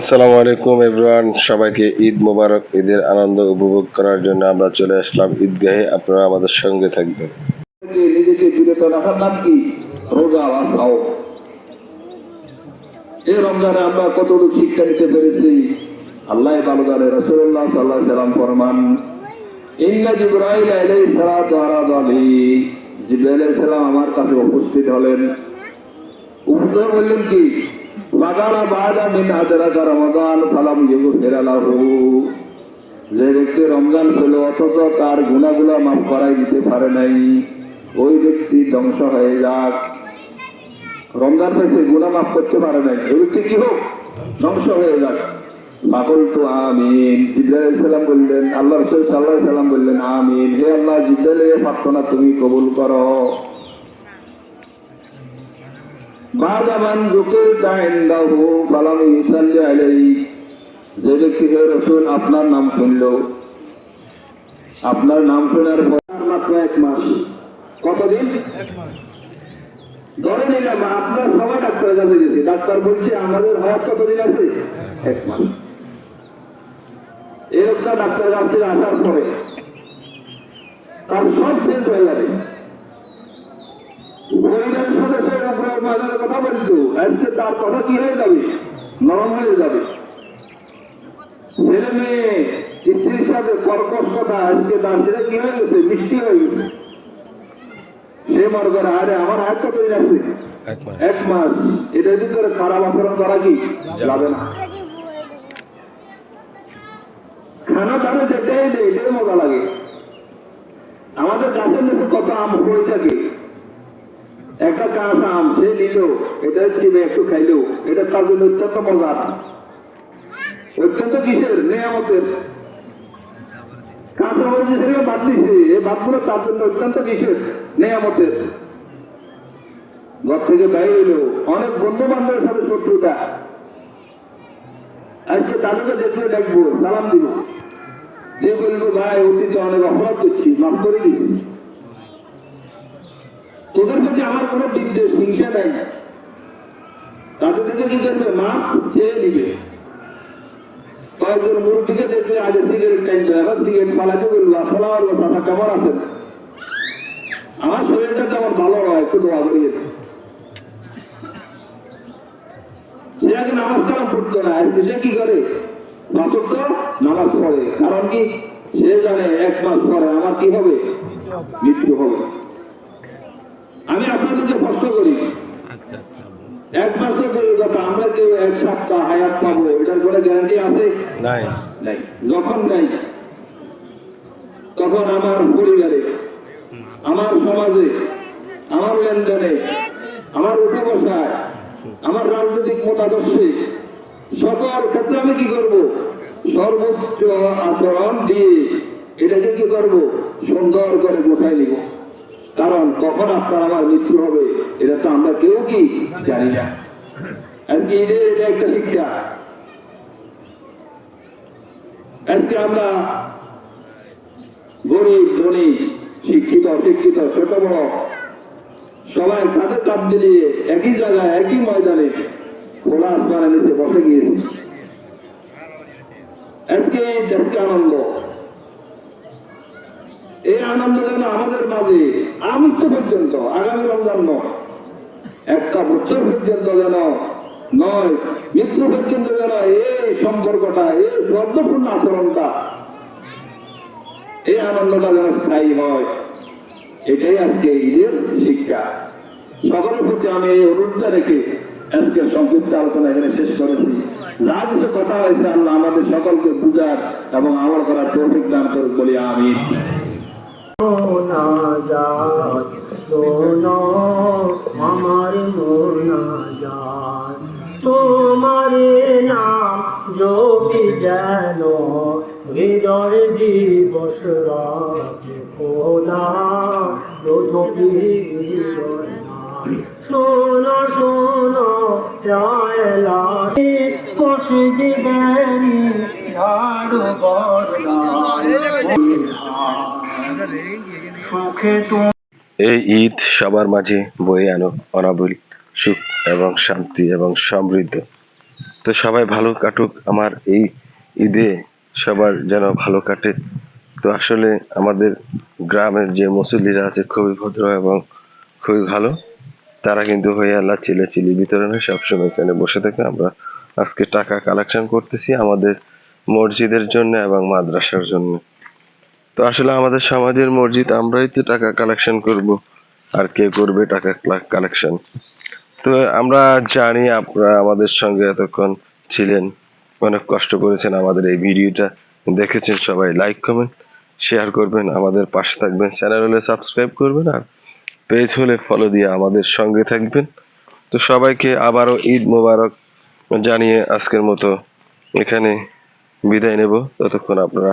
আসসালামু আলাইকুম এভরিওয়ান, সবাইকে ঈদ মোবারক, ঈদের আনন্দ উপভোগ করার জন্য আমরা চলে আসলাম ঈদগাহে, আপনারা আমাদের সঙ্গে থাকবেন। এই রমজানে আমরা কতটুকু শিক্ষা নিতে পেরেছি? আল্লাহ ভালো জানে রসুল্লাহ সাল্লাহ ফরমান সালাম আমার কাছে উপস্থিত হলেন। উপস্থিত বললেন কি? লাগানা বাদা যে রমজান ছিল অথচ তার গুণাগুলা মাফ করাই দিতে পারে নাই। ওই ব্যক্তি ধ্বংস হয়ে যাক। রমজান পেয়েছে, গুণা মাফ করতে পারে নাই। ওই ব্যক্তি কি হোক, ধ্বংস হয়ে যাক। বললেন আল্লাহ সাল্লাম বললেন, আমিন। হে আল্লাহ, জিব্রাইলের প্রার্থনা তুমি কবুল করো। بعد من ذكرت عنده فلم يصلي عليك যে ব্যক্তি হে রসুল আপনার নাম শুনল আপনার নাম শোনার পর আর মাত্র এক মাস কতদিন ধরে নিলাম আপনার সবাই ডাক্তার কাছে গেছে ডাক্তার বলছে আমাদের হায়াত কতদিন আছে এক মাস এই লোকটা ডাক্তার কাছ থেকে আসার পরে তার সব চেঞ্জ হয়ে যাবে পরিবার সদস্যের উপরে মাঝে কথা বলতো আজকে তার কথা কি হয়ে যাবে? নরম হয়ে যাবে। ছেলে মেয়ে স্ত্রীর সাথে কর্কশ কথা আজকে তার সেটা কি হয়ে গেছে? মিষ্টি হয়ে গেছে। সে মনে করে আরে আমার হাত কত দিন আছে। এক মাস। এটার ভিতরে খারাপ আচরণ করা কি? যাবে। না। খানা তাদের যেটাই দেয় এটাই মজা লাগে। আমাদের গাছের নিচে কত আম পড়ে থাকে। একটা কাঁচা আম সে নিল, এটা চিবে একটু খাইলো, এটা তার জন্য অত্যন্ত মজার। অত্যন্ত কিসের? নিয়ামতের। কাঁচা বাদ দিছে, এই বাদগুলো তার জন্য অত্যন্ত কিসের? ঘর থেকে বাইরে অনেক বন্ধু বান্ধবের সাথে শত্রুতা। আজকে তাদেরকে দেখলে দেখব সালাম দিব। যে বলব, ভাই, অতীতে অনেক অপরাধ করছি, মাফ করে দিছি। তোদের প্রতি আমার কোনো বিদ্বেষ, হিংসা নাই। তাদের থেকে কি করবে মা চেয়ে নিবে। কয়েকজন মুরব্বীকে দেখলে আগে সিগারেট টাইমটা এখন সিগারেট পালাতে বলব আসসালাম আলাইকুম চাচা কেমন আছেন? আমার শরীরটা তেমন ভালো নয়, একটু দোয়া করিয়ে সে আগে নামাজ কালাম পড়তো না সে কি করে? বাসক নামাজ পড়ে। কারণ কি? সে জানে, এক মাস পরে আমার কি হবে? মৃত্যু হবে। আমি আপনাদেরকে প্রশ্ন করি। এক মাস তো কথা আমরা কেউ এক সপ্তাহ হায়াত পাবো? এটার কোনো গ্যারান্টি আছে? নাই। নাই। যখন নাই তখন আমার পরিবারে আমার সমাজে আমার লেনদেনে আমার উঠে বসায় আমার রাজনৈতিক মতাদর্শে সকল ক্ষেত্রে আমি কি করব? সর্বোচ্চ আচরণ দিয়ে এটাকে কি করব? সুন্দর করে গোছাই নিব। কারণ কখন আপনার আমার মৃত্যু হবে, এটা তো আমরা কেউ কি জানি না। আজকে ঈদের এটা একটা শিক্ষা। আজকে আমরা গরিব, ধনী, শিক্ষিত, অশিক্ষিত, ছোট, বড়, সবাই কাঁধে কাপ দিলিয়ে একই জায়গায়, একই ময়দানে খোলা আসমানের নিচে বসে গিয়েছি। আজকে আজকে আনন্দ। এই আনন্দ যেন আমাদের মাঝে আমৃত্য পর্যন্ত আগামী রমজান একটা বছর পর্যন্ত যেন নয় মৃত্যু পর্যন্ত যেন এই সম্পর্কটা এই শব্দপূর্ণ আচরণটা, এই আনন্দটা যেন স্থায়ী হয়। এটাই আজকে ঈদের শিক্ষা। সকলের প্রতি আমি এই অনুরোধটা রেখে আজকে সংক্ষিপ্ত আলোচনা এখানে শেষ করেছি। যা কিছু কথা হয়েছে, আল্লাহ আমাদের সকলকে বুঝার এবং আমল করার তৌফিক দান করুক বলি আমি মোনাজাত শোনো আমার মোনাজাত তোমার নাম জপি যেন হৃদয় দিবস রাতে খোলা নাম। শোনো শোনো রায়লা স্পর্শ দিবেনি ঝাড়ু তুমি এই ঈদ সবার মাঝে বয়ে আনো অনাবিল সুখ এবং শান্তি এবং সমৃদ্ধ। তো সবাই ভালো কাটুক, আমার এই ঈদে সবার যেন ভালো কাটে। তো আসলে আমাদের গ্রামের যে মুসল্লিরা আছে খুবই ভদ্র এবং খুবই ভালো। তারা কিন্তু হয়ে আল্লাহ চিলে চিলি বিতরণে সবসময় এখানে বসে থাকে। আমরা আজকে টাকা কালেকশন করতেছি আমাদের মসজিদের জন্য এবং মাদ্রাসার জন্য। তো আসলে আমাদের সমাজের মসজিদ, আমরাই তো টাকা কালেকশন করব। আর কে করবে টাকা কালেকশন তো আমরা জানি আপনারা আমাদের সঙ্গে এতক্ষণ ছিলেন। অনেক কষ্ট করেছেন আমাদের এই ভিডিওটা। দেখেছেন সবাই লাইক কমেন্ট শেয়ার করবেন। আমাদের পাশে থাকবেন চ্যানেল হলে সাবস্ক্রাইব করবেন আর পেজ হলে ফলো দিয়ে আমাদের সঙ্গে থাকবেন। তো সবাইকে আবারও ঈদ মোবারক জানিয়ে আজকের মতো এখানে বিদায় নেব। ততক্ষণ আপনারা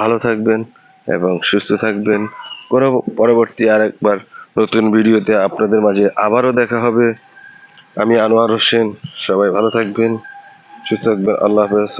ভালো থাকবেন এবং সুস্থ থাকবেন। কোনো পরবর্তী আরেকবার নতুন ভিডিওতে আপনাদের মাঝে আবারও দেখা হবে। আমি আনোয়ার হোসেন, সবাই ভালো থাকবেন, সুস্থ থাকবেন, আল্লাহ হাফেজ